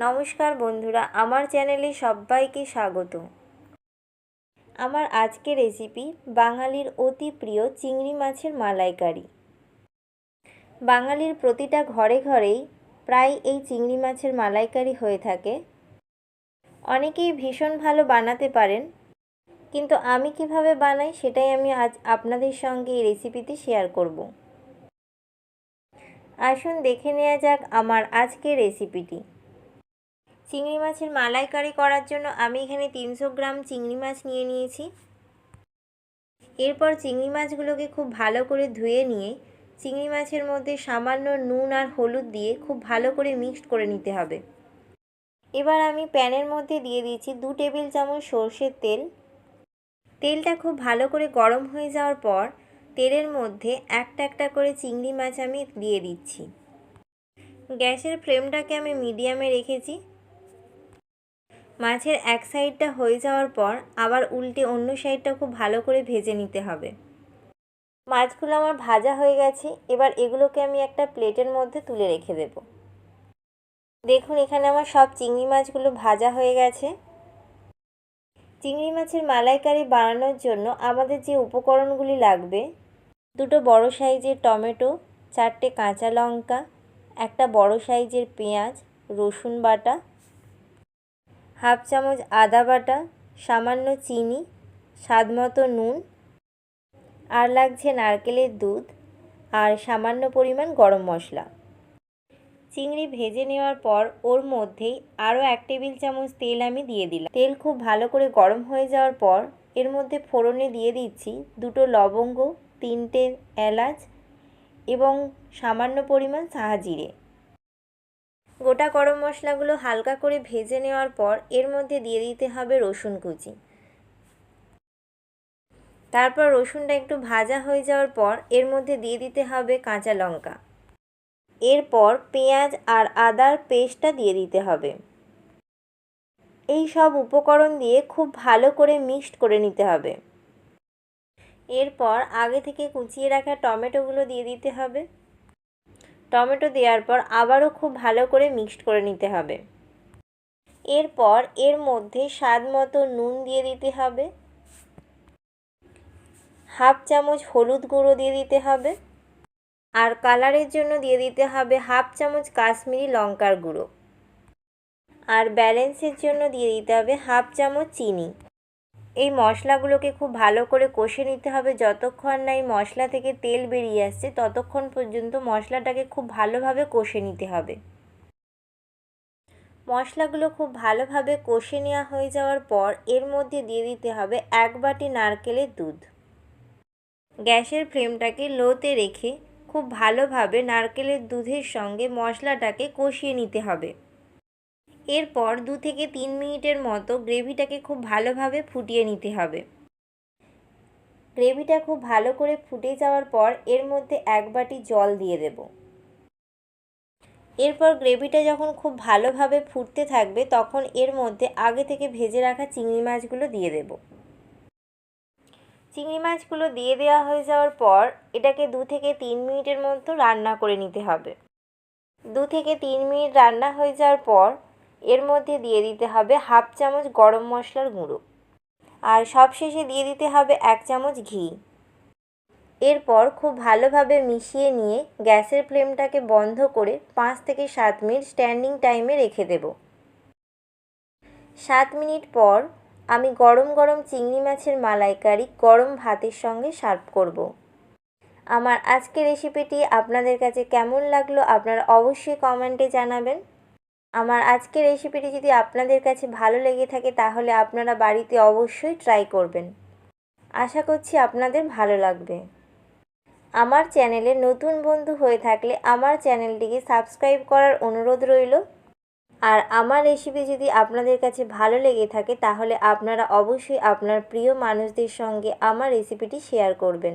নমস্কার বন্ধুরা, আমার চ্যানেলে সবাইকে স্বাগত। আমার আজকের রেসিপি বাঙালির অতি প্রিয় চিংড়ি মাছের মালাইকারি। বাঙালির প্রতিটা ঘরে ঘরেই প্রায় এই চিংড়ি মাছের মালাইকারি হয়ে থাকে। অনেকেই ভীষণ ভালো বানাতে পারেন, কিন্তু আমি কীভাবে বানাই সেটাই আমি আজ আপনাদের সঙ্গে এই রেসিপিতে শেয়ার করব। আসুন দেখে নেওয়া যাক আমার আজকের রেসিপিটি। চিংড়ি মাছের মালাইকারি করার জন্য আমি এখানে তিনশো গ্রাম চিংড়ি মাছ নিয়ে নিয়েছি। এরপর চিংড়ি মাছগুলোকে খুব ভালো করে ধুয়ে নিয়ে চিংড়ি মাছের মধ্যে সামান্য নুন আর হলুদ দিয়ে খুব ভালো করে মিক্সড করে নিতে হবে। এবার আমি প্যানের মধ্যে দিয়ে দিয়েছি দু টেবিল চামচ সর্ষের তেল। তেলটা খুব ভালো করে গরম হয়ে যাওয়ার পর তেলের মধ্যে একটা একটা করে চিংড়ি মাছ আমি দিয়ে দিচ্ছি। গ্যাসের ফ্লেমটাকে আমি মিডিয়ামে রেখেছি। মাছের এক সাইডটা হয়ে যাওয়ার পর আবার উল্টে অন্য সাইডটা খুব ভালো করে ভেজে নিতে হবে। মাছগুলো আমার ভাজা হয়ে গেছে, এবার এগুলোকে আমি একটা প্লেটের মধ্যে তুলে রেখে দেব। দেখুন, এখানে আমার সব চিংড়ি মাছগুলো ভাজা হয়ে গেছে। চিংড়ি মাছের মালাইকারি বানানোর জন্য আমাদের যে উপকরণগুলি লাগবে, দুটো বড় সাইজের টমেটো, চারটে কাঁচা লঙ্কা, একটা বড় সাইজের পেঁয়াজ, রসুন বাটা হাফ চামচ আদা বাটা, সামান্য চিনি, স্বাদ মতো নুন, আর লাগছে নারকেলের দুধ আর সামান্য পরিমাণ গরম মশলা। চিংড়ি ভেজে নেওয়ার পর ওর মধ্যেই আরও এক টেবিল চামচ তেল আমি দিয়ে দিলাম। তেল খুব ভালো করে গরম হয়ে যাওয়ার পর এর মধ্যে ফোড়নে দিয়ে দিচ্ছি দুটো লবঙ্গ, তিনটে এলাচ এবং সামান্য পরিমাণ সাহাজিরে গোটা গরম মশলাগুলো হালকা করে ভেজে নেওয়ার পর এর মধ্যে দিয়ে দিতে হবে রসুন কুচি। তারপর রসুনটা একটু ভাজা হয়ে যাওয়ার পর এর মধ্যে দিয়ে দিতে হবে কাঁচা লঙ্কা। এরপর পেঁয়াজ আর আদার পেস্টটা দিয়ে দিতে হবে। এই সব উপকরণ দিয়ে খুব ভালো করে মিক্সড করে নিতে হবে। এরপর আগে থেকে কুচিয়ে রাখা টমেটোগুলো দিয়ে দিতে হবে। টমেটো দেওয়ার পর আবারও খুব ভালো করে মিক্সড করে নিতে হবে। এরপর এর মধ্যে স্বাদ মতো নুন দিয়ে দিতে হবে। হাফ চামচ হলুদ গুঁড়ো দিয়ে দিতে হবে। আর কালারের জন্য দিয়ে দিতে হবে হাফ চামচ কাশ্মীরি লঙ্কার গুঁড়ো। আর ব্যালেন্সের জন্য দিয়ে দিতে হবে হাফ চামচ চিনি। এই মশলাগুলোকে খুব ভালো করে কষে নিতে হবে। যতক্ষণ না এই মশলা থেকে তেল বেরিয়ে আসছে, ততক্ষণ পর্যন্ত মশলাটাকে খুব ভালোভাবে কষে নিতে হবে। মশলাগুলো খুব ভালোভাবে কষে নেওয়া হয়ে যাওয়ার পর এর মধ্যে দিয়ে দিতে হবে এক বাটি নারকেলের দুধ। গ্যাসের ফ্লেমটাকে লোতে রেখে খুব ভালোভাবে নারকেলের দুধের সঙ্গে মশলাটাকে কষিয়ে নিতে হবে। এরপর দু থেকে তিন মিনিটের মতো গ্রেভিটাকে খুব ভালোভাবে ফুটিয়ে নিতে হবে। গ্রেভিটা খুব ভালো করে ফুটে যাওয়ার পর এর মধ্যে এক বাটি জল দিয়ে দেব। এরপর গ্রেভিটা যখন খুব ভালোভাবে ফুটতে থাকবে তখন এর মধ্যে আগে থেকে ভেজে রাখা চিংড়ি মাছগুলো দিয়ে দেব। চিংড়ি মাছগুলো দিয়ে দেওয়া হয়ে যাওয়ার পর এটাকে দু থেকে তিন মিনিটের মতো রান্না করে নিতে হবে। দু থেকে তিন মিনিট রান্না হয়ে যাওয়ার পর এর মধ্যে দিয়ে দিতে হবে হাফ চামচ গরম মশলার গুঁড়ো। আর সবশেষে দিয়ে দিতে হবে এক চামচ ঘি। এরপর খুব ভালোভাবে মিশিয়ে নিয়ে গ্যাসের ফ্লেমটাকে বন্ধ করে পাঁচ থেকে সাত মিনিট স্ট্যান্ডিং টাইমে রেখে দেব। সাত মিনিট পর আমি গরম গরম চিংড়ি মাছের মালাইকারি গরম ভাতের সঙ্গে সার্ভ করব। আমার আজকের রেসিপিটি আপনাদের কাছে কেমন লাগল আপনারা অবশ্যই কমেন্টে জানাবেন। আমার আজকের রেসিপিটি যদি আপনাদের কাছে ভালো লেগে থাকে, তাহলে আপনারা বাড়িতে অবশ্যই ট্রাই করবেন। আশা করছি আপনাদের ভালো লাগবে। আমার চ্যানেলে নতুন বন্ধু হয়ে থাকলে আমার চ্যানেলটিকে সাবস্ক্রাইব করার অনুরোধ রইল। আর আমার রেসিপি যদি আপনাদের কাছে ভালো লেগে থাকে, তাহলে আপনারা অবশ্যই আপনার প্রিয় মানুষদের সঙ্গে আমার রেসিপিটি শেয়ার করবেন।